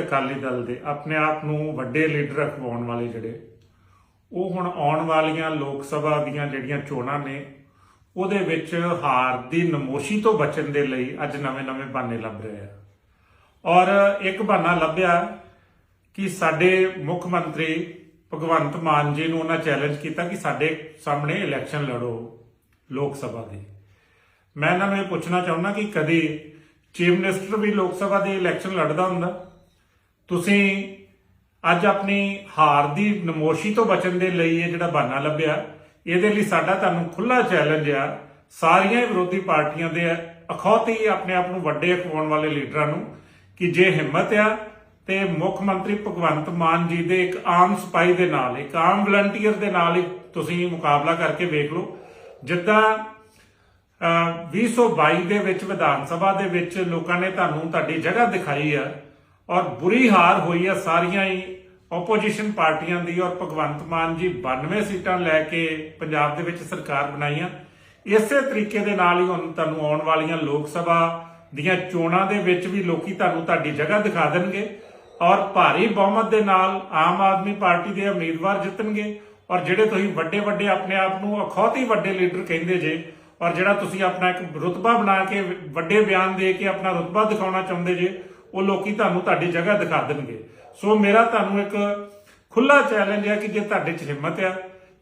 ਅਕਾਲੀ ਦਲ ਦੇ ਆਪਣੇ ਆਪ ਨੂੰ ਵੱਡੇ ਲੀਡਰ ਅਖਵਾਉਣ ਵਾਲੇ ਜਿਹੜੇ, ਉਹ ਹੁਣ ਆਉਣ ਵਾਲੀਆਂ ਲੋਕ ਸਭਾ ਦੀਆਂ ਜਿਹੜੀਆਂ ਚੋਣਾਂ ਨੇ, ਉਹਦੇ ਵਿੱਚ ਹਾਰ ਦੀ ਨਮੋਸ਼ੀ ਤੋਂ ਬਚਣ ਦੇ ਲਈ ਅੱਜ ਨਵੇਂ-ਨਵੇਂ ਬਹਾਨੇ ਲੱਭ ਰਹੇ ਆ। ਔਰ ਇੱਕ ਬਹਾਨਾ ਲੱਭਿਆ ਕਿ ਸਾਡੇ ਮੁੱਖ ਮੰਤਰੀ ਭਗਵੰਤ ਮਾਨ ਜੀ ਨੂੰ ਉਹਨਾਂ ਚੈਲੰਜ ਕੀਤਾ ਕਿ ਸਾਡੇ ਸਾਹਮਣੇ ਇਲੈਕਸ਼ਨ ਲੜੋ ਲੋਕ ਸਭਾ ਦੀ। ਮੈਂ ਇਹਨਾਂ ਨੂੰ ਇਹ ਪੁੱਛਣਾ ਚਾਹੁੰਦਾ ਕਿ ਕਦੇ ਚੀਫ ਮਿਨਿਸਟਰ ਵੀ ਲੋਕ ਸਭਾ ਦੇ ਇਲੈਕਸ਼ਨ ਲੜਦਾ ਹੁੰਦਾ। ਤੁਸੀਂ ਅੱਜ ਆਪਣੀ ਹਾਰ ਦੀ ਨਮੋਸ਼ੀ ਤੋਂ ਬਚਣ ਦੇ ਲਈ ਇਹ ਜਿਹੜਾ ਬਹਾਨਾ ਲੱਭਿਆ, ਇਹਦੇ ਲਈ ਸਾਡਾ ਤੁਹਾਨੂੰ ਖੁੱਲਾ ਚੈਲੰਜ ਆ। ਸਾਰੀਆਂ ਵਿਰੋਧੀ ਪਾਰਟੀਆਂ ਦੇ ਅਖੌਤੀ ਆਪਣੇ ਆਪ ਨੂੰ ਵੱਡੇ ਅਖਵਾਉਣ ਵਾਲੇ ਲੀਡਰਾਂ ਨੂੰ ਕਿ ਜੇ ਹਿੰਮਤ ਆ ਤੇ ਮੁੱਖ ਮੰਤਰੀ ਭਗਵੰਤ ਮਾਨ ਜੀ ਦੇ ਇੱਕ ਆਮ ਸਿਪਾਹੀ ਦੇ ਨਾਲ, ਇੱਕ ਆਮ ਵਲੰਟੀਅਰ ਦੇ ਨਾਲ ਤੁਸੀਂ ਮੁਕਾਬਲਾ ਕਰਕੇ ਵੇਖ ਲਓ। ਜਿੱਦਾਂ 2022 ਦੇ ਵਿੱਚ ਵਿਧਾਨ ਸਭਾ ਦੇ ਵਿੱਚ ਲੋਕਾਂ ਨੇ ਤੁਹਾਨੂੰ ਤੁਹਾਡੀ ਜਗ੍ਹਾ ਦਿਖਾਈ ਆ ਔਰ ਬੁਰੀ ਹਾਰ ਹੋਈ ਆ ਸਾਰੀਆਂ ਹੀ ਆਪੋਜੀਸ਼ਨ ਪਾਰਟੀਆਂ ਦੀ ਔਰ ਭਗਵੰਤ ਮਾਨ ਜੀ 92 ਸੀਟਾਂ ਲੈ ਕੇ ਪੰਜਾਬ ਦੇ ਵਿੱਚ ਸਰਕਾਰ ਬਣਾਈਆਂ। ਇਸੇ ਤਰੀਕੇ ਦੇ ਨਾਲ ਹੀ ਹੁਣ ਤੁਹਾਨੂੰ ਆਉਣ ਵਾਲੀਆਂ ਲੋਕ ਸਭਾ ਦੀਆਂ ਚੋਣਾਂ ਦੇ ਵਿੱਚ ਵੀ ਲੋਕੀ ਤੁਹਾਨੂੰ ਤੁਹਾਡੀ ਜਗ੍ਹਾ ਦਿਖਾ ਦੇਣਗੇ ਔਰ ਭਾਰੀ ਬਹੁਮਤ ਦੇ ਨਾਲ ਆਮ ਆਦਮੀ ਪਾਰਟੀ ਦੇ ਉਮੀਦਵਾਰ ਜਿੱਤਣਗੇ ਔਰ ਜਿਹੜੇ ਤੁਸੀਂ ਵੱਡੇ ਵੱਡੇ ਆਪਣੇ ਆਪ ਨੂੰ ਅਖੌਤੀ ਵੱਡੇ ਲੀਡਰ ਕਹਿੰਦੇ ਜੇ ਔਰ ਜਿਹੜਾ ਤੁਸੀਂ ਆਪਣਾ ਇੱਕ ਰੁਤਬਾ ਬਣਾ ਕੇ, ਵੱਡੇ ਬਿਆਨ ਦੇ ਕੇ ਆਪਣਾ ਰੁਤਬਾ ਦਿਖਾਉਣਾ ਚਾਹੁੰਦੇ ਜੇ, ਉਹ ਲੋਕੀ ਤੁਹਾਨੂੰ ਤੁਹਾਡੀ ਜਗ੍ਹਾ ਦਿਖਾ ਦੇਣਗੇ। ਸੋ ਮੇਰਾ ਤੁਹਾਨੂੰ ਇੱਕ ਖੁੱਲਾ ਚੈਲੰਜ ਹੈ ਕਿ ਜੇ ਤੁਹਾਡੇ 'ਚ ਹਿੰਮਤ ਆ,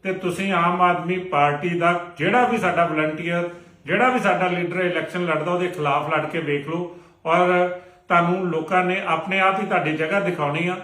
ਤੇ ਤੁਸੀਂ ਆਮ ਆਦਮੀ ਪਾਰਟੀ ਦਾ ਜਿਹੜਾ ਵੀ ਸਾਡਾ ਵਲੰਟੀਅਰ ਜਿਹੜਾ ਵੀ ਸਾਡਾ ਲੀਡਰ ਇਲੈਕਸ਼ਨ ਲੜਦਾ, ਉਹਦੇ ਖਿਲਾਫ ਲੜ ਕੇ ਵੇਖ ਲਓ। ਔਰ ਤੁਹਾਨੂੰ ਲੋਕਾਂ ਨੇ ਆਪਣੇ ਆਪ ਹੀ ਤੁਹਾਡੀ ਜਗ੍ਹਾ ਦਿਖਾਉਣੀ ਆ।